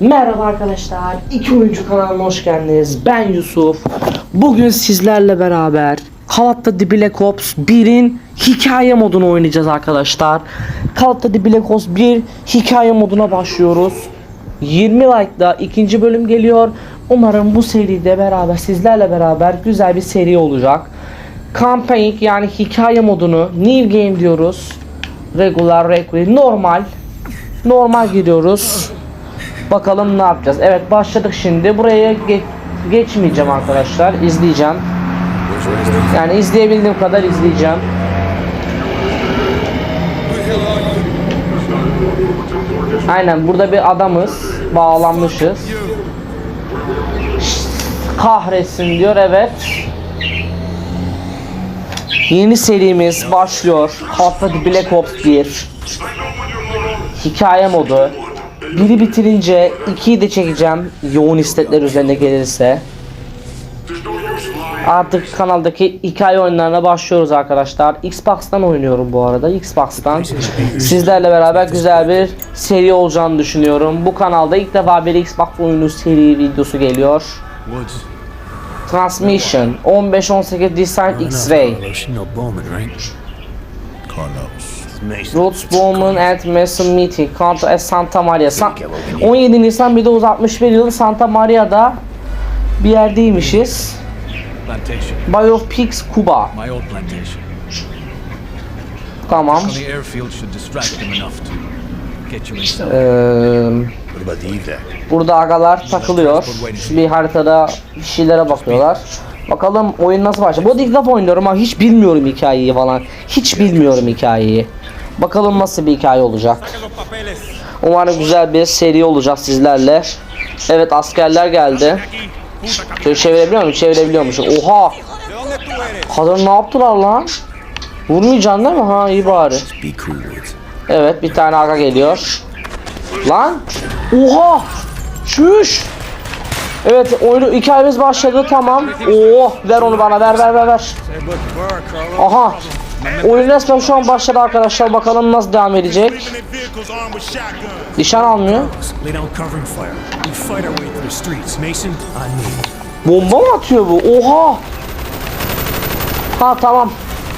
Merhaba arkadaşlar, iki oyuncu kanalına hoş geldiniz. Ben Yusuf. Bugün sizlerle beraber Call of Black Ops 1'in hikaye modunu oynayacağız arkadaşlar. Call of Black Ops 1 hikaye moduna başlıyoruz. 20 like'da ikinci bölüm geliyor. Umarım bu seride beraber sizlerle beraber güzel bir seri olacak. Campaign yani hikaye modunu New Game diyoruz. Regular, regular, normal. Normal giriyoruz. Bakalım ne yapacağız. Evet başladık şimdi. Buraya ge- geçmeyeceğim arkadaşlar. İzleyeceğim. Yani izleyebildiğim kadar izleyeceğim. Aynen burada bir adamız. Bağlanmışız. Kahretsin diyor evet. Yeni serimiz başlıyor. Duty Black Ops 1. Hikaye modu. Biri bitirince ikiyi de çekeceğim. Yoğun istekler üzerine gelirse. Artık kanaldaki hikaye oyunlarına başlıyoruz arkadaşlar. Xbox'tan oynuyorum bu arada. Xbox'tan. Sizlerle beraber güzel bir seri olacağını düşünüyorum. Bu kanalda ilk defa bir Xbox oyunu seri videosu geliyor. Transmission 15-18 Design X-Ray? Carlos. Roots Bowman and Mason Meeting Counter at Santa Maria San 17 Nisan 1961 yılı Santa Maria'da bir yerdeymişiz. Bay of Peaks, Kuba. Tamam. Ee, burada agalar takılıyor. Bir haritada bir şeylere bakıyorlar. Bakalım oyun nasıl başlayacak. Bu arada ilk defa oynuyorum ama hiç bilmiyorum hikayeyi falan. Hiç bilmiyorum hikayeyi. Bakalım nasıl bir hikaye olacak. Umarım güzel bir seri olacak sizlerle. Evet askerler geldi. Şöyle çevirebiliyor muyum? Çevirebiliyormuş. Oha! Kadın ne yaptılar lan? Vurmayacaksın değil mi? Ha iyi bari. Evet bir tane aga geliyor. Lan! Oha! Çüş! Evet oyunu hikayemiz başladı tamam. Oo ver onu bana ver ver ver ver. Aha. Oyun resmen şu an başladı arkadaşlar. Bakalım nasıl devam edecek. Nişan almıyor. Bomba mı atıyor bu? Oha! Ha tamam.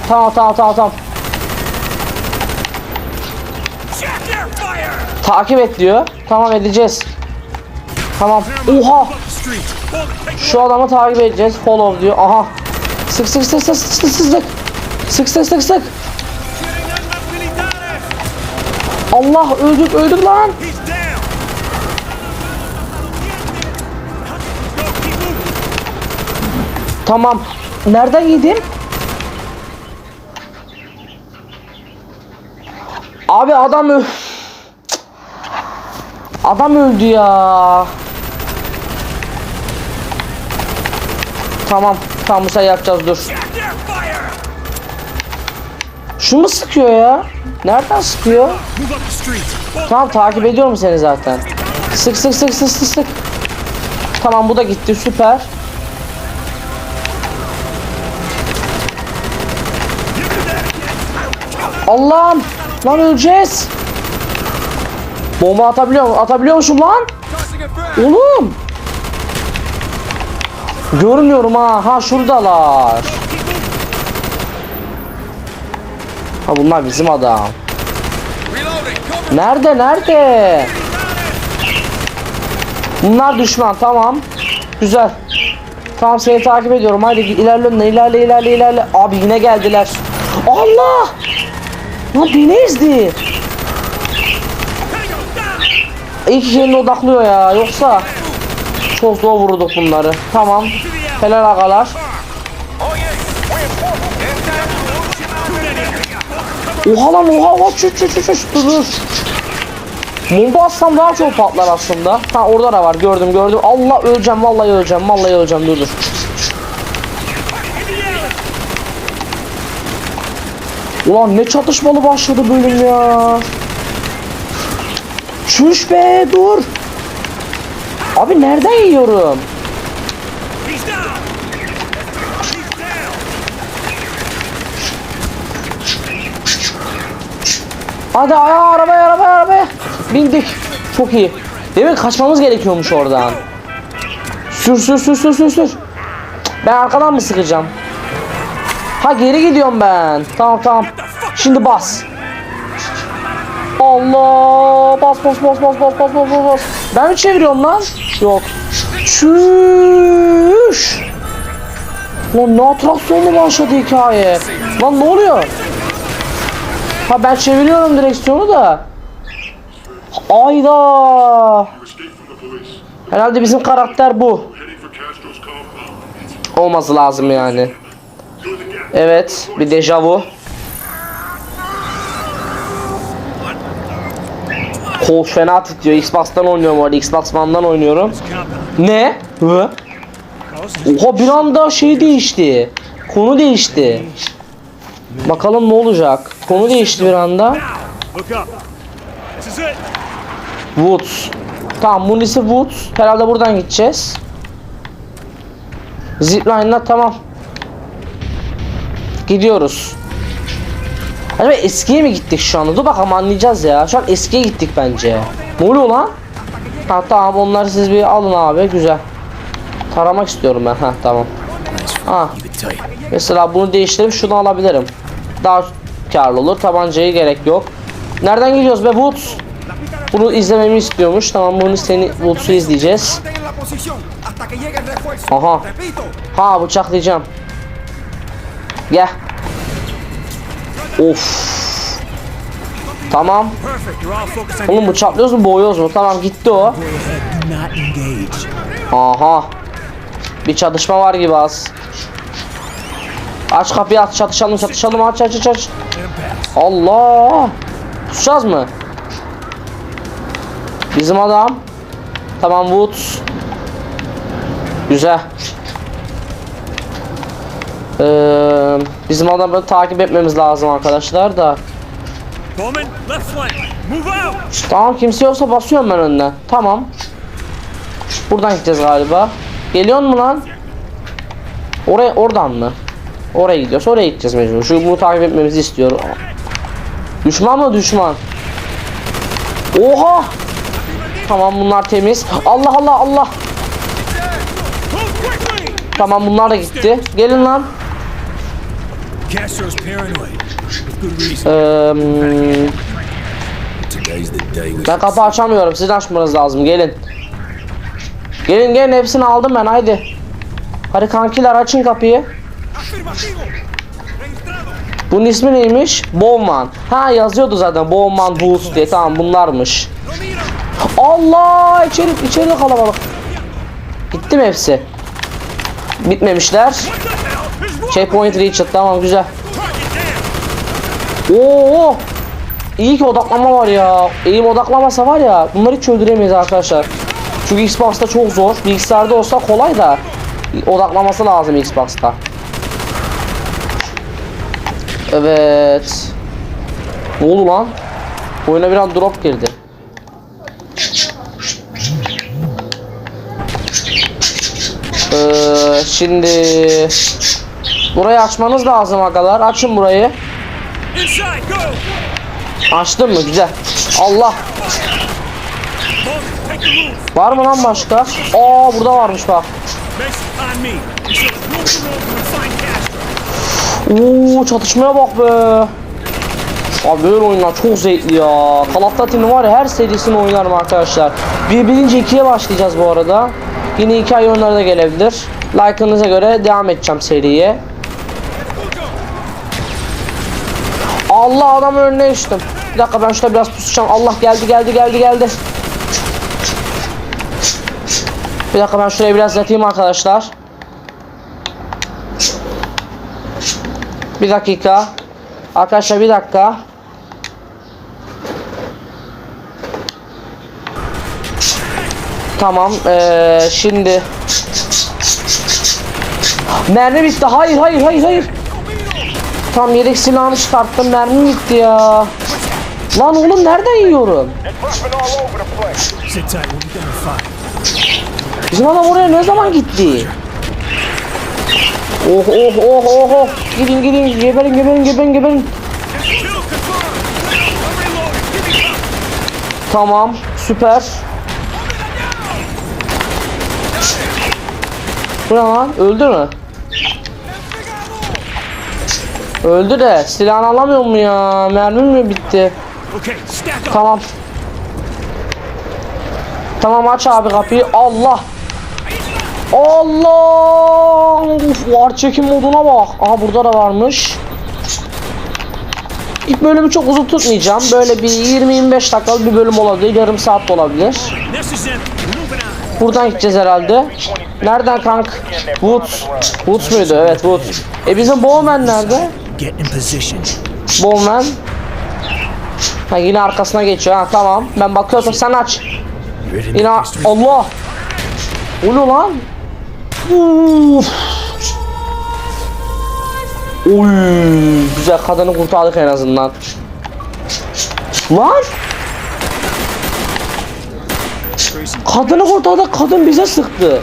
Tamam tamam tamam tamam. Takip et diyor. Tamam edeceğiz. Tamam. Oha! Şu adamı takip edeceğiz. Follow diyor. Aha. Sık sık sık sık sık sık sık sık. Sık sık. Allah öldük öldük lan. Tamam. Nereden yedim? Abi adam ö- Cık. Adam öldü ya. Tamam. Tamam bu yapacağız dur. Şu mu sıkıyor ya? Nereden sıkıyor? Tamam takip ediyorum seni zaten. Sık sık sık sık sık sık. Tamam bu da gitti süper. Allah'ım lan öleceğiz. Bomba atabiliyor mu? Atabiliyormuşum lan. Oğlum. Görmüyorum ha. Ha şuradalar. Ha bunlar bizim adam. Nerede nerede? Bunlar düşman tamam. Güzel. Tamam seni takip ediyorum. Haydi ilerle ilerle ilerle ilerle. Abi yine geldiler. Allah! Lan beni ezdi. Ki kendine odaklıyor ya. Yoksa çok zor vurduk bunları. Tamam. Helal agalar. Oha lan oha oha çüş çüş çüş çüş dur dur. Bomba atsam daha çok patlar aslında. Ha orada da var gördüm gördüm. Allah öleceğim vallahi öleceğim vallahi öleceğim dur dur. Ulan ne çatışmalı başladı bölüm ya. Çüş be dur. Abi nereden yiyorum? Hadi aya arabaya arabaya arabaya. Bindik. Çok iyi. Mi? Kaçmamız gerekiyormuş oradan. Sür sür sür sür sür sür. Ben arkadan mı sıkacağım? Ha geri gidiyorum ben. Tamam tamam. Şimdi bas. Allah bas bas bas bas bas bas bas bas. Ben mi çeviriyorum lan? Yok. Çüş. Lan ne atraksiyonlu başladı hikaye. Lan ne oluyor? Ha ben çeviriyorum direksiyonu da. Ayda. Herhalde bizim karakter bu. Olması lazım yani. Evet, bir dejavu. Kol fena titriyor. Xbox'tan oynuyorum orada. Xbox One'dan oynuyorum. Ne? Hı? Oha bir anda şey değişti. Konu değişti. Bakalım ne olacak. Konu değişti bir anda. Woods. Tamam bunun ismi Woods. Herhalde buradan gideceğiz. Zipline'la tamam. Gidiyoruz. Acaba eskiye mi gittik şu anda? Dur bakalım anlayacağız ya. Şu an eskiye gittik bence. Ne oluyor lan? Ha tamam onları siz bir alın abi güzel. Taramak istiyorum ben. Ha tamam. Ha. Mesela bunu değiştirip şunu alabilirim. Daha karlı olur. Tabancaya gerek yok. Nereden gidiyoruz be Woods? Bunu izlememi istiyormuş. Tamam bunu seni Woods'u izleyeceğiz. Aha. Ha bıçaklayacağım. Gel. Of. Tamam. Oğlum bıçaklıyoruz mu boğuyoruz mu? Tamam gitti o. Aha. Bir çatışma var gibi az. Aç kapıyı aç çatışalım çatışalım aç aç aç aç. Allah! Kusacağız mı? Bizim adam. Tamam Woods. Güzel. Ee, bizim adamı takip etmemiz lazım arkadaşlar da. Tamam kimse yoksa basıyorum ben önden. Tamam. Buradan gideceğiz galiba. Geliyor mu lan? Oraya oradan mı? Oraya gidiyoruz. Oraya gideceğiz mecbur. Şu bunu takip etmemizi istiyorum. Düşman mı düşman? Oha! Tamam bunlar temiz. Allah Allah Allah. Tamam bunlar da gitti. Gelin lan. Ee, ben kapı açamıyorum. Sizin açmanız lazım. Gelin. Gelin gelin hepsini aldım ben haydi. Hadi kankiler açın kapıyı. Bunun ismi neymiş? Bowman. Ha yazıyordu zaten Bowman Boost diye. Tamam bunlarmış. Allah içeri içeri kalabalık. Gitti mi hepsi? Bitmemişler. Checkpoint reached. Tamam güzel. Oo! İyi ki odaklama var ya. Eğim odaklamasa var ya bunları hiç öldüremeyiz arkadaşlar. Çünkü Xbox'ta çok zor. Bilgisayarda olsa kolay da odaklaması lazım Xbox'ta. Evet. Ne oldu lan? Oyuna bir an drop girdi. Ee, şimdi burayı açmanız lazım agalar. Açın burayı. Açtın mı? Güzel. Allah. Var mı lan başka? Aa burada varmış bak. Oo çatışmaya bak be. Abi böyle oyunlar çok zevkli ya. Call var ya her serisini oynarım arkadaşlar. Bir birinci ikiye başlayacağız bu arada. Yine hikaye oyunları da gelebilir. Like'ınıza göre devam edeceğim seriye. Allah adamın önüne düştüm. Bir dakika ben şurada biraz pusacağım. Allah geldi geldi geldi geldi. Bir dakika ben şuraya biraz yatayım arkadaşlar. Bir dakika. Arkadaşlar bir dakika. Tamam. Ee, şimdi. Mermi bitti. Hayır hayır hayır hayır. Tam yedek silahını çıkarttım. Mermi bitti ya. Lan oğlum nereden yiyorum? Bizim adam oraya ne zaman gitti? Oh oh oh oh oh. Gidin gidin geberin geberin geberin geberin. Tamam süper. Bu ne lan öldü mü? Öldü de silahını alamıyor mu ya? Mermim mi bitti? Tamam. Tamam aç abi kapıyı. Allah Allah. Uf, var çekim moduna bak. Aha burada da varmış. İlk bölümü çok uzun tutmayacağım. Böyle bir 20-25 dakikalık bir bölüm olabilir. Yarım saat de olabilir. Buradan gideceğiz herhalde. Nereden kank? Woods. Woods muydu? Evet Woods. E bizim Bowman nerede? Bowman. Ha yine arkasına geçiyor. Ha tamam. Ben bakıyorum sen aç. Yine? Allah. Ne lan? Uf. Oy, güzel kadını kurtardık en azından. Lan kadını kurtardık kadın bize sıktı.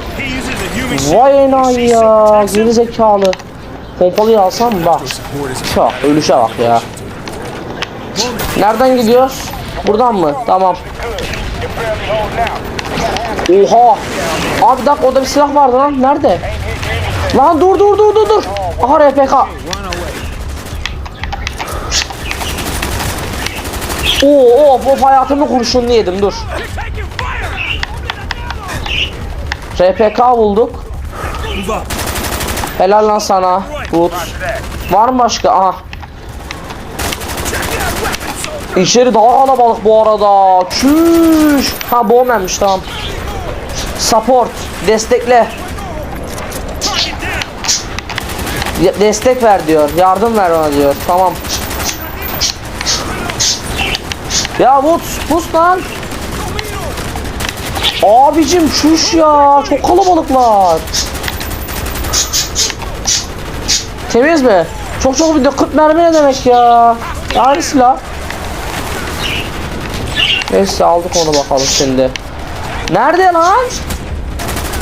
Vay enayi ya geri zekalı. Pompalıyı alsam bak. Çok ölüşe bak ya. Nereden gidiyoruz? Buradan mı? Tamam. Oha. Abi dakika orada bir silah vardı lan. Nerede? Lan dur dur dur dur dur. Aha RPK. Oo of of hayatımı kurşunlu yedim dur. RPK bulduk. Helal lan sana. Good. Var mı başka? Aha. İçeri daha kalabalık bu arada. Çüş. Ha Bowman'miş tamam. Support. Destekle. Destek ver diyor. Yardım ver ona diyor. Tamam. Ya Wood pus lan. Abicim çüş ya. Çok kalabalıklar. Temiz mi? Çok çok bir de 40 mermi ne demek ya? Yani silah. Neyse aldık onu bakalım şimdi. Nerede lan?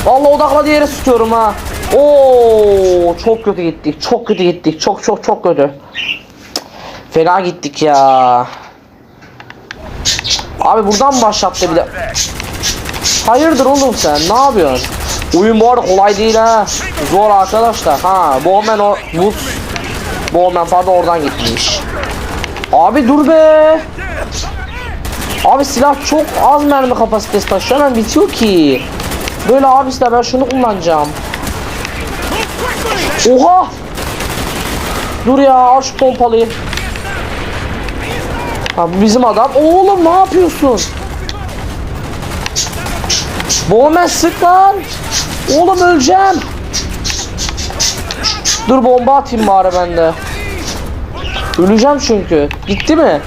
Vallahi odakladığı yere tutuyorum ha. Oo çok kötü gittik. Çok kötü gittik. Çok çok çok kötü. Fena gittik ya. Abi buradan başlattı bir de? Hayırdır oğlum sen? Ne yapıyorsun? Oyun bu arada kolay değil ha. Zor arkadaşlar. Ha, Bowman o Woods. Bowman pardon oradan gitmiş. Abi dur be. Abi silah çok az mermi kapasitesi taşıyor hemen bitiyor ki. Böyle abisi de ben şunu kullanacağım. Oha! Dur ya al şu pompalıyı. Ha bizim adam. Oğlum ne yapıyorsun? Bowman sık lan. Oğlum öleceğim. Dur bomba atayım bari ben de. Öleceğim çünkü. Gitti mi?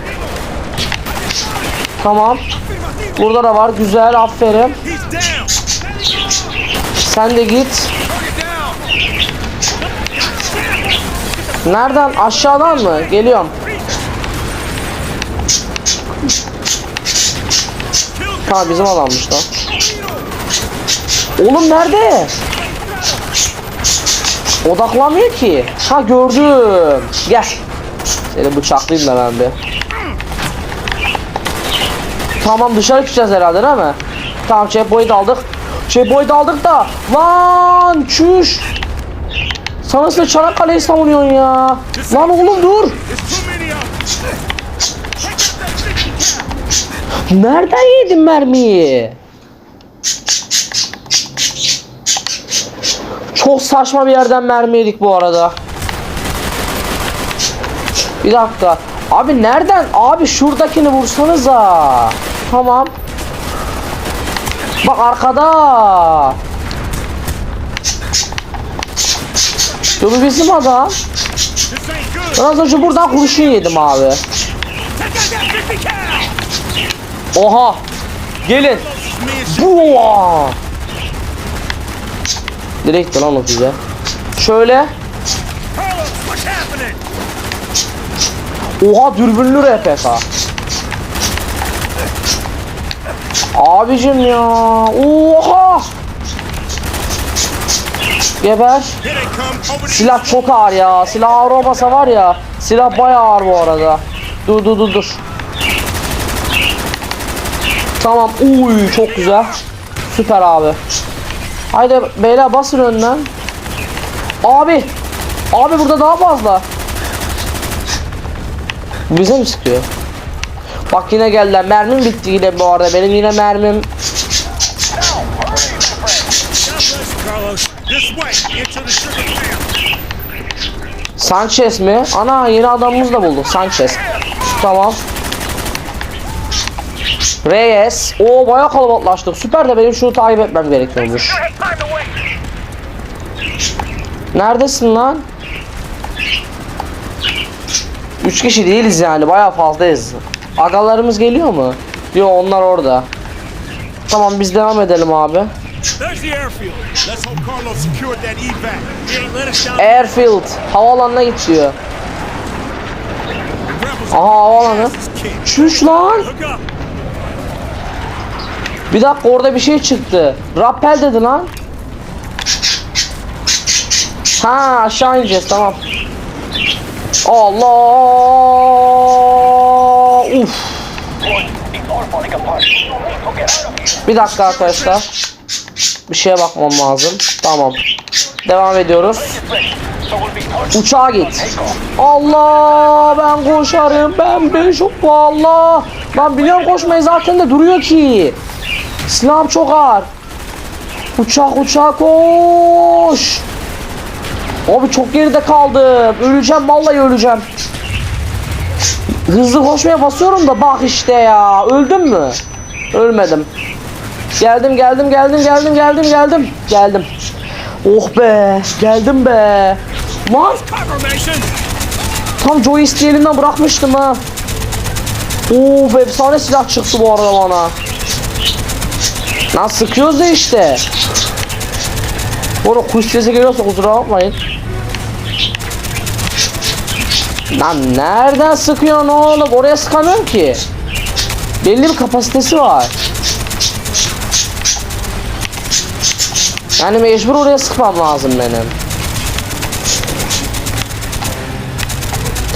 Tamam. Burada da var. Güzel. Aferin. Sen de git. Nereden? Aşağıdan mı? Geliyorum. Tamam bizim adammış lan. Oğlum nerede? Odaklanmıyor ki. Ha gördüm. Gel. Seni bıçaklayayım da ben bir. Tamam dışarı çıkacağız herhalde değil mi? Tamam checkpoint aldık. Checkpoint aldık da. Lan çüş. Sana sen Çanakkale'yi savunuyorsun ya. Lan oğlum dur. Nereden yedin mermiyi? Çok saçma bir yerden mermi yedik bu arada. Bir dakika. Abi nereden? Abi şuradakini vursanıza. Tamam. Bak arkada. Dur bizim adam. This ain't good. Ben az önce buradan kurşun yedim abi. Take out that 50 cal. Oha. Gelin. Buaa. Gitti lan o füze? Şöyle. Oha dürbünlü RPK. Abicim ya. Oha. Geber. Silah çok ağır ya. Silah ağır olmasa var ya. Silah bayağı ağır bu arada. Dur dur dur dur. Tamam. Uy çok güzel. Süper abi. Haydi beyler basın önden. Abi. Abi burada daha fazla. Bize mi sıkıyor? Bak yine geldiler. Mermim bitti yine bu arada. Benim yine mermim. Sanchez mi? Ana yeni adamımız da bulduk. Sanchez. Tamam. Reyes. Oo bayağı kalabalıklaştık. Süper de benim şunu takip etmem gerekiyormuş. Neredesin lan? Üç kişi değiliz yani. Bayağı fazlayız. Agalarımız geliyor mu? Yok onlar orada. Tamam biz devam edelim abi. Airfield. Havaalanına git diyor. Aha havaalanı. Çüş lan. Bir dakika orada bir şey çıktı. Rappel dedi lan. Ha aşağı ineceğiz tamam. Allah! Uf. Bir dakika arkadaşlar. Bir şeye bakmam lazım. Tamam. Devam ediyoruz. Uçağa git. Allah ben koşarım ben ben çok Allah. Ben biliyorum koşmayı zaten de duruyor ki. Silahım çok ağır. Uçak uçak koş. Abi çok geride kaldım. Öleceğim vallahi öleceğim. Hızlı koşmaya basıyorum da bak işte ya. Öldüm mü? Ölmedim. Geldim geldim geldim geldim geldim geldim. Geldim. Oh be. Geldim be. Lan tam joystick'i elimden bırakmıştım ha. Of efsane silah çıktı bu arada bana. Lan sıkıyoruz da işte. Bu arada kuş sesi geliyorsa kusura bakmayın. Lan nereden sıkıyorsun oğlum? Oraya sıkamıyorum ki. Belli bir kapasitesi var. Yani mecbur oraya sıkmam lazım benim.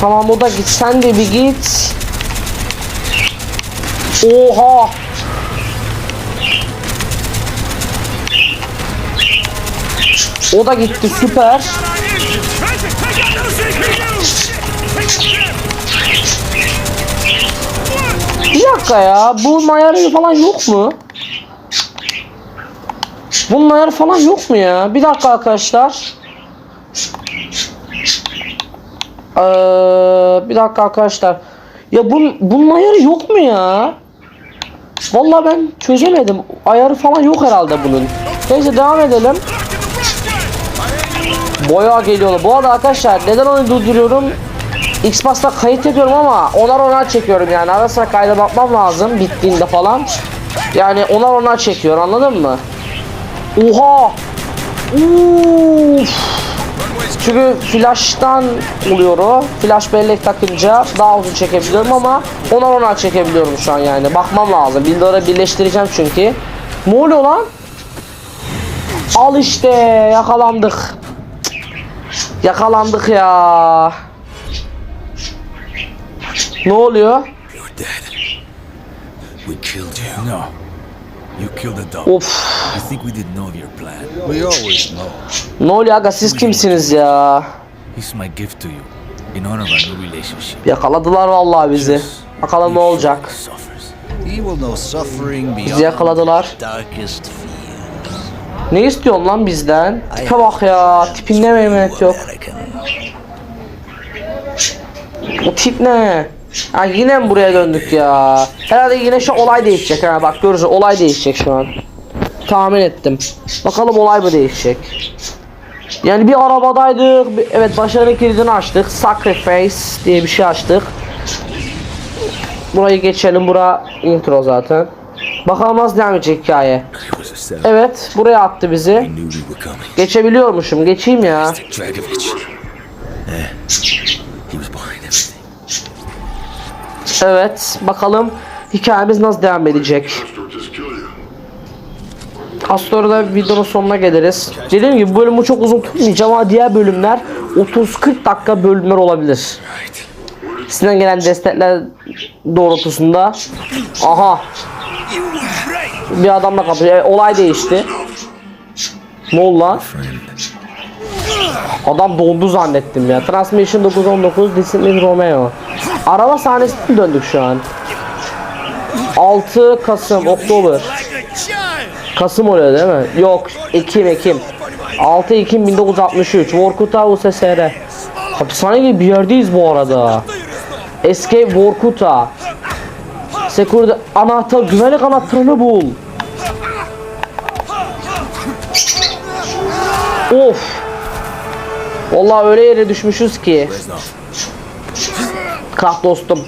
Tamam o da git sen de bir git. Oha. O da gitti süper. Bir dakika ya bu ayarı falan yok mu? Bunun ayarı falan yok mu ya? Bir dakika arkadaşlar. Ee, bir dakika arkadaşlar. Ya bun, bunun ayarı yok mu ya? Vallahi ben çözemedim. Ayarı falan yok herhalde bunun. Neyse devam edelim. Boya geliyor. Bu arada arkadaşlar neden onu durduruyorum? Xbox'ta kayıt yapıyorum ama onar onar çekiyorum yani. Ara sıra kayda bakmam lazım bittiğinde falan. Yani onar onar çekiyor anladın mı? Oha! Uf! Çünkü flash'tan oluyor o. Flash bellek takınca daha uzun çekebiliyorum ama onar onar çekebiliyorum şu an yani. Bakmam lazım. Bildor'a birleştireceğim çünkü. Ne oluyor lan? Al işte yakalandık. Yakalandık ya. Ne oluyor? You're dead. We killed you. No. You killed a dog. Of. I think we didn't know of your plan. We always know. Ne oluyor aga siz kimsiniz ya? It's my gift to you. In honor of our new relationship. Yakaladılar vallahi bizi. Bakalım ne olacak. surely suffers. He will know suffering Bizi beyond yakaladılar. darkest fears. Ne istiyorsun lan bizden? Tipe bak ya. Tipinde meymenet yok. O tip ne? Ha yine mi buraya döndük ya? Herhalde yine şu olay değişecek ha bak görürüz olay değişecek şu an. Tahmin ettim. Bakalım olay mı değişecek? Yani bir arabadaydık. bir- evet başarı kilidini açtık. Sacrifice diye bir şey açtık. Burayı geçelim. Bura intro zaten. Bakalım nasıl devam edecek hikaye. Evet buraya attı bizi. Geçebiliyormuşum. Geçeyim ya. Evet, bakalım hikayemiz nasıl devam edecek. Az sonra da videonun sonuna geliriz. Dediğim gibi bölümü çok uzun tutmayacağım ama diğer bölümler 30-40 dakika bölümler olabilir. Sizden gelen destekler doğrultusunda. Aha. Bir adamla kapışıyor. Evet, olay değişti. Ne oldu lan? Adam dondu zannettim ya. Transmission 919 Disney Romeo. Araba sahnesine döndük şu an? 6 Kasım, Oktober. Kasım oluyor değil mi? Yok, Ekim, Ekim. 6 Ekim 1963. Vorkuta USSR. Hapishane gibi bir yerdeyiz bu arada. Escape Vorkuta. Security anahtar, güvenlik anahtarını bul. Of. Vallahi öyle yere düşmüşüz ki. Kalk dostum.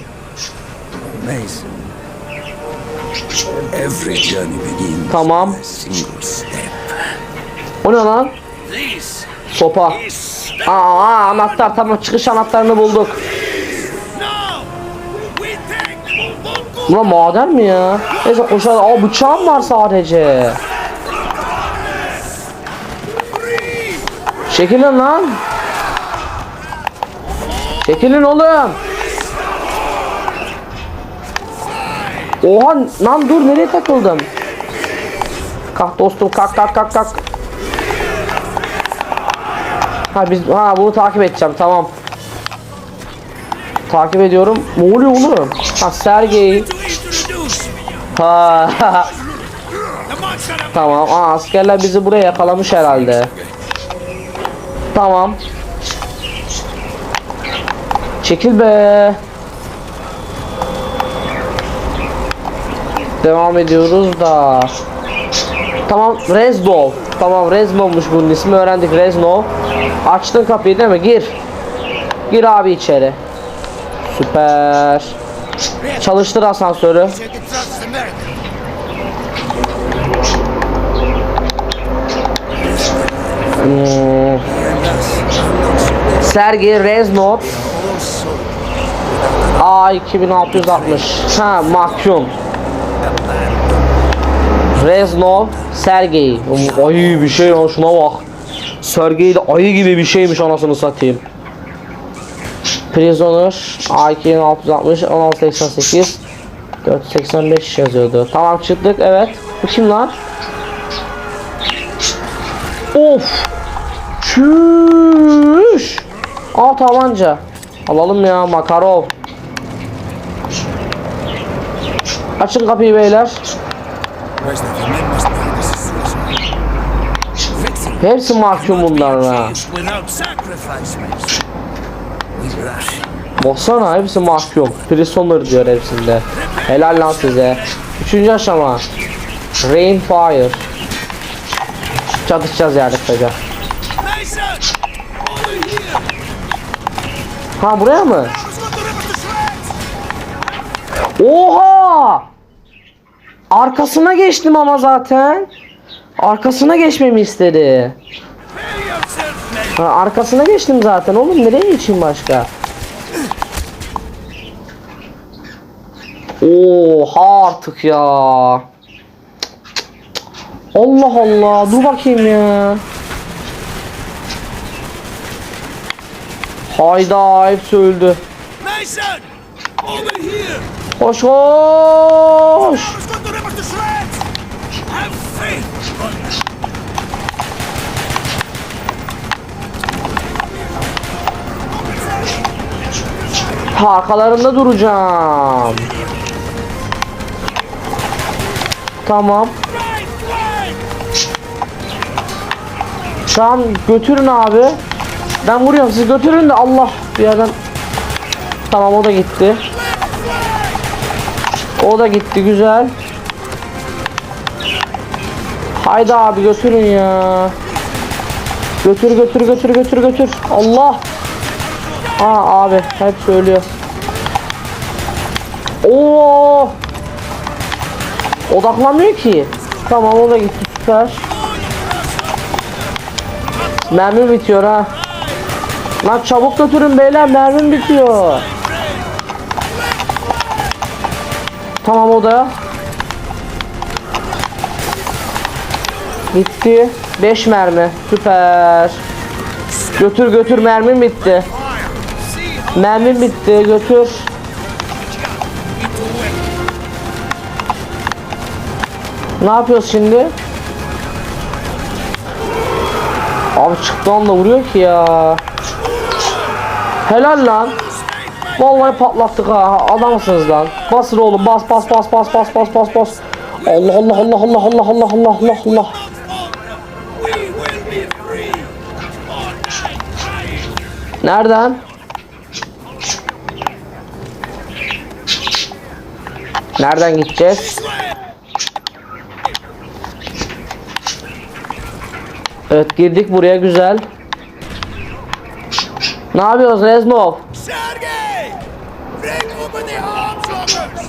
Mason. Every journey begins Tamam. O ne lan? Sopa. Aa, anahtar tamam çıkış anahtarını bulduk. Buna maden mi ya? Neyse koşalım. Aa bıçağım var sadece. Çekilin lan. Çekilin oğlum. Oha lan dur nereye takıldım? Kalk dostum kalk kalk kalk kalk. Ha biz ha bunu takip edeceğim tamam. Takip ediyorum. Ne oluyor oğlum? Ha Sergey. Ha tamam. Aa askerler bizi buraya yakalamış herhalde. Tamam. Çekil be. Devam ediyoruz da. Tamam Reznov. Tamam Reznov'muş bunun ismi öğrendik Reznov. Açtın kapıyı değil mi? Gir. Gir abi içeri. Süper. Çalıştır asansörü. Hmm. Sergey Reznov A 2660 Ha mahkum Reznov Sergey. Ay bir şey ya şuna bak. Sergey de ayı gibi bir şeymiş anasını satayım. Prisoner A 2660 1688 485 yazıyordu. Tamam çıktık evet. Bu kim lan? Of! Çüş! Aa tabanca. Alalım ya Makarov Açın kapıyı beyler. Hepsi mahkum rush. Baksana hepsi mahkum Prisoner diyor hepsinde Helal lan size Üçüncü aşama Rain Fire Çatışacağız yani kısaca! Ha buraya mı? Oha! Arkasına geçtim ama zaten. Arkasına geçmemi istedi. Ha, arkasına geçtim zaten oğlum nereye geçeyim başka? Oha artık ya. Allah Allah dur bakayım ya. Hayda hepsi öldü. Koş koş. Arkalarında duracağım. Tamam. Tamam götürün abi. Ben vuruyorum siz götürün de Allah bir yerden. Tamam o da gitti. O da gitti güzel. Haydi abi götürün ya. Götür götür götür götür götür. Allah. Aa abi hep söylüyor. Oo. Odaklanmıyor ki. Tamam o da gitti süper. Mermi bitiyor ha. Lan çabuk götürün beyler mermim bitiyor. Tamam o da. Bitti. 5 mermi. Süper. Götür götür mermim bitti. Mermim bitti götür. Ne yapıyoruz şimdi? Abi çıktı anda vuruyor ki ya. Helal lan. Vallahi patlattık ha. Adamsınız lan. Basın oğlum. Bas bas bas bas bas bas bas bas. Allah Allah Allah Allah Allah Allah Allah Allah Allah. Nereden? Nereden gideceğiz? Evet girdik buraya güzel. Ne yapıyorsun Reznov?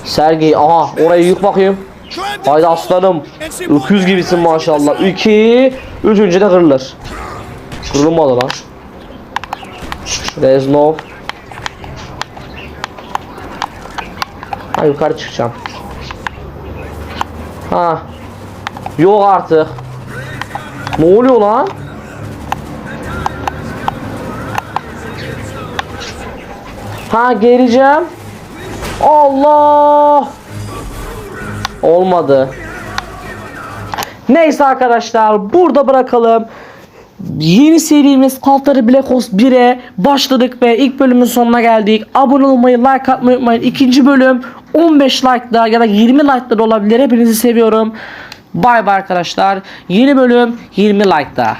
Sergi aha oraya yük bakayım. Haydi aslanım. Öküz gibisin maşallah. 2 Üçüncü de kırılır. Kırılmadı lan. Reznov. Ha yukarı çıkacağım. Ha. Yok artık. Ne oluyor lan? Ha geleceğim. Allah. Olmadı. Neyse arkadaşlar burada bırakalım. Yeni serimiz Kaltarı Black Ops 1'e başladık ve ilk bölümün sonuna geldik. Abone olmayı, like atmayı unutmayın. İkinci bölüm 15 like'da ya da 20 like'da da olabilir. Hepinizi seviyorum. Bay bay arkadaşlar. Yeni bölüm 20 like'da.